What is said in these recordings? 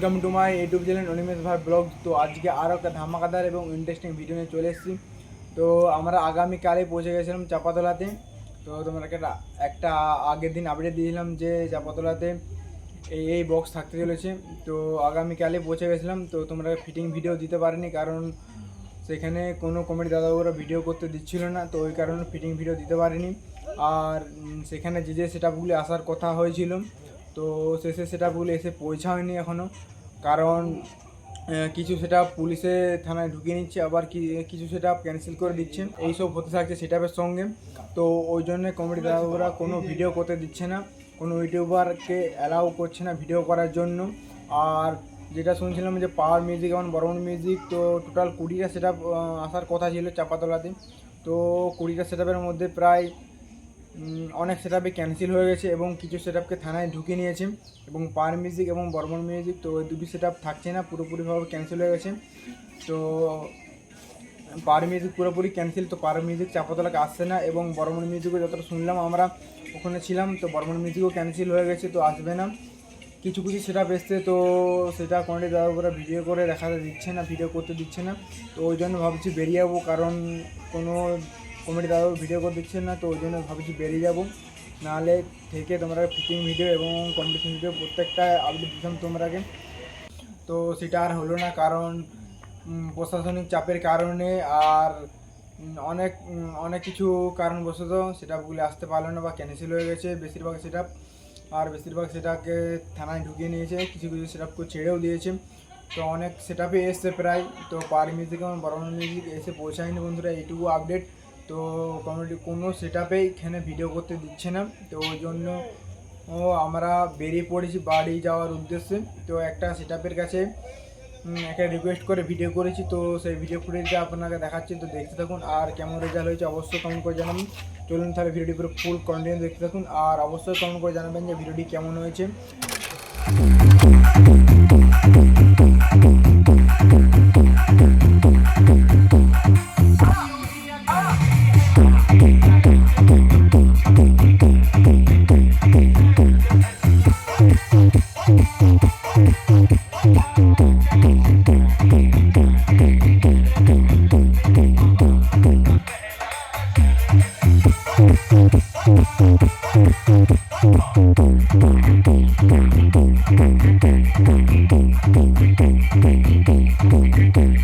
Welcome to my YouTube channel Animesh ভাই vlog তো আজকে আরও একটা ধামাকাদার এবং ইন্টারেস্টিং ভিডিও নিয়ে চলে এসেছি। তো আমরা আগামীকালে পৌঁছে গেছিলাম চাপাতলাতে। তো তোমাদেরকে একটা- আগের দিন আপডেট দিয়েছিলাম যে চাপাতলাতে এই এই বক্স থাকতে চলেছে। তো আগামীকালে পৌঁছে গেছিলাম। তো তোমরা ফিটিং ভিডিও দিতে পারিনি কারণ সেখানে কোনো কমেডি দাদাবাবুরা ভিডিও করতে দিচ্ছিল না। তো ওই কারণে ফিটিং ভিডিও দিতে পারিনি। আর সেখানে যে যে সেটআপগুলি আসার কথা হয়েছিল তো শেষে সেটআপগুলি এসে পৌঁছায়নি এখনও কারণ কিছু সেটা পুলিশে থানায় ঢুকিয়ে নিচ্ছে, আবার কিছু সেটা ক্যান্সেল করে দিচ্ছে এইসব হতে থাকছে সেটাপের সঙ্গে। তো ওই জন্য কমেডি দাদাবাবুরা কোনো ভিডিও করতে দিচ্ছে না। কোনো ইউটিউবারকে অ্যালাউ করছে না ভিডিও করার জন্য। আর যেটা শুনছিলাম যে পাওয়ার মিউজিক এবং বরমন মিউজিক তো টোটাল কুড়িটা সেট আসার কথা ছিল চাপাতলাতে। তো কুড়িটা সেট মধ্যে প্রায় অনেক সেট আপে ক্যান্সেল হয়ে গেছে এবং কিছু সেট থানায় ঢুকিয়ে নিয়েছে এবং পার মিউজিক এবং বর্মন মিউজিক তো ওই দুটি সেট আপ থাকছে না, পুরোপুরিভাবে ক্যান্সেল হয়ে গেছে। তো পার মিউজিক পুরোপুরি ক্যান্সেল তো পার মিউজিক চাপাতলাকে আসছে না এবং বর্মন মিউজিকও যতটা শুনলাম আমরা, ওখানে ছিলাম, তো বর্মন মিউজিকও ক্যান্সেল হয়ে গেছে, তো আসবে না। কিছু কিছু সেটা এসছে, তো সেটা কোয়ান্টি দেওয়ার পরে ভিডিও করে দেখাতে দিচ্ছে না ভিডিও করতে দিচ্ছে না। তো ওই জন্য ভাবছি বেরিয়ে যাব, কারণ কোনো কমেডি দাদা ভিডিও করে দিচ্ছে না, তো ওই জন্য ভাবছি বেরিয়ে যাব। নাহলে থেকে তোমরা ফিটিং ভিডিও এবং কম্পিটিশন ভিডিও প্রত্যেকটা আপডেট দিতাম তোমরাকে তো সেটা আর হলো না, কারণ প্রশাসনিক চাপের কারণে আর অনেক অনেক কিছু কারণবশত সেটাগুলি আসতে পারল না বা ক্যান্সেল হয়ে গেছে বেশিরভাগ সেটা। আর বেশিরভাগ সেটাকে থানায় ঢুকিয়ে নিয়েছে, কিছু কিছু সেটআপকে ছেড়েও দিয়েছে। তো অনেক সেটআপে এসছে প্রায়, তো পার মিউজিক এবং বড় মিউজিক এসে পৌঁছায়নি বন্ধুরা, এইটুকু আপডেট তো কমিটি কোনো সেটআপে এখানে ভিডিও করতে দিচ্ছে না। তো ওই জন্য, ও আমরা বেরিয়ে পড়েছি বাড়ি যাওয়ার উদ্দেশ্যে। তো একটা সেটআপের কাছে একটা রিকোয়েস্ট করে ভিডিও করেছি। তো সেই ভিডিও ফুটেজটা আপনাকে দেখাচ্ছি, তো দেখতে থাকুন। আর কেমন রেজাল্ট হয়েছে অবশ্যই কমেন্ট করে জানাবেন। চলুন তাহলে ভিডিওটি পুরো ফুল কন্টিনিউ দেখতে থাকুন। আর অবশ্যই কমেন্ট করে জানাবেন যে ভিডিওটি কেমন হয়েছে।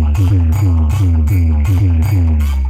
どどどどどどどどどどどどどどどどど。